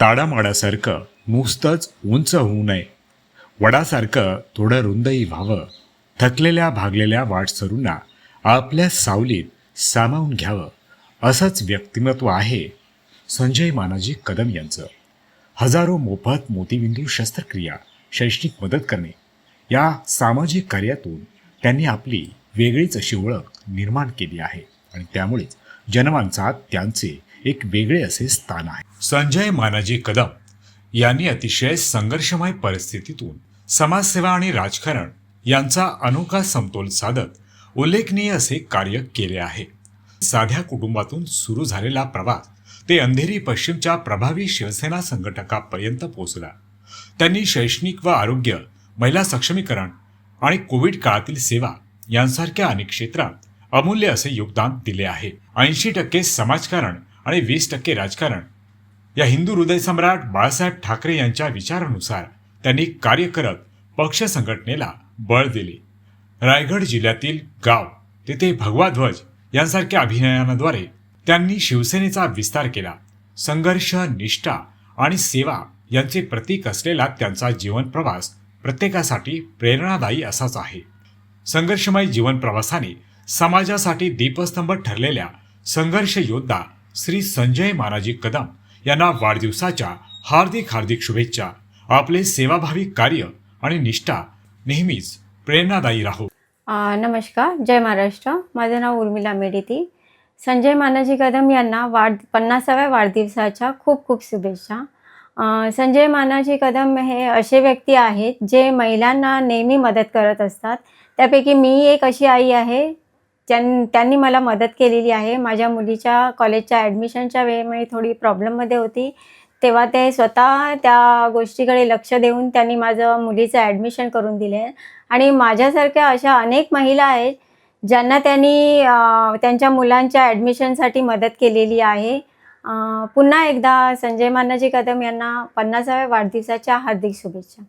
ताडामाडासारखं नुसतंच उंच होऊ नये. वडासारखं थोडं रुंदही व्हावं. थकलेल्या भागलेल्या वाटसरूंना आपल्या सावलीत सामावून घ्यावं. असंच व्यक्तिमत्व आहे संजय मानाजी कदम यांचं. हजारो मोफत मोतीबिंदू शस्त्रक्रिया शैक्षणिक मदत करणे. या सामाजिक कार्यातून त्यांनी आपली वेगळीच अशी ओळख निर्माण केली आहे आणि त्यामुळेच जनमानसात त्यांचे एक वेगळे असे स्थान आहे. संजय मानाजी कदम यांनी अतिशय संघर्षमय परिस्थितीतून समाजसेवा आणि राजकारण यांचा अनोखा समतोल साधत उल्लेखनीय असे कार्य केले आहे. साध्या कुटुंबातून सुरू झालेला प्रवास ते अंधेरी पश्चिमच्या प्रभावी शिवसेना संघटकापर्यंत पोहोचला. त्यांनी शैक्षणिक व आरोग्य महिला सक्षमीकरण आणि कोविड काळातील सेवा यांसारख्या अनेक क्षेत्रात अमूल्य असे योगदान दिले आहे. ऐंशी टक्के समाजकारण आणि वीस टक्के राजकारण. या हिंदू हृदय सम्राट बाळासाहेब ठाकरे यांच्या विचारानुसार त्यांनी कार्य करत पक्ष संघटनेला बळ दिले. रायगड जिल्ह्यातील गाव तेथे भगवा ध्वज यांसारख्या अभिनयानाद्वारे त्यांनी शिवसेनेचा विस्तार केला. संघर्ष निष्ठा आणि सेवा यांचे प्रतीक असलेला त्यांचा जीवन प्रवास प्रत्येकासाठी प्रेरणादायी असाच आहे. संघर्षमय जीवन प्रवासाने समाजासाठी दीपस्तंभ ठरलेल्या संघर्ष योद्धा श्री संजय महाराजी कदम यांना वाढदिवसाच्या हार्दिक हार्दिक शुभेच्छा. आपले सेवाभावी कार्य आणि निष्ठा नेहमीच प्रेरणादायी राहो. नमस्कार. जय महाराष्ट्र. माझं नाव उर्मिला मेडिती. संजय मानाजी कदम यांना वाढ पन्नासाव्या वाढदिवसाच्या खूप खूप शुभेच्छा. संजय मानाजी कदम हे असे व्यक्ती आहेत जे महिलांना नेहमी मदत करत असतात. त्यापैकी मी एक अशी आई आहे ज्यां त्यांनी मला मदत केलेली आहे. माझ्या मुलीच्या कॉलेजच्या ॲडमिशनच्या वेळेमुळे थोडी प्रॉब्लेममध्ये होती. तेव्हा ते स्वतः त्या गोष्टीकडे लक्ष देऊन त्यांनी माझं मुलीचं ॲडमिशन करून दिले. आणि माझ्यासारख्या अशा अनेक महिला आहेत ज्यांना त्यांनी त्यांच्या मुलांच्या ॲडमिशनसाठी मदत केलेली आहे. पुन्हा एकदा संजय मानाजी कदम यांना पन्नासाव्या वाढदिवसाच्या हार्दिक शुभेच्छा.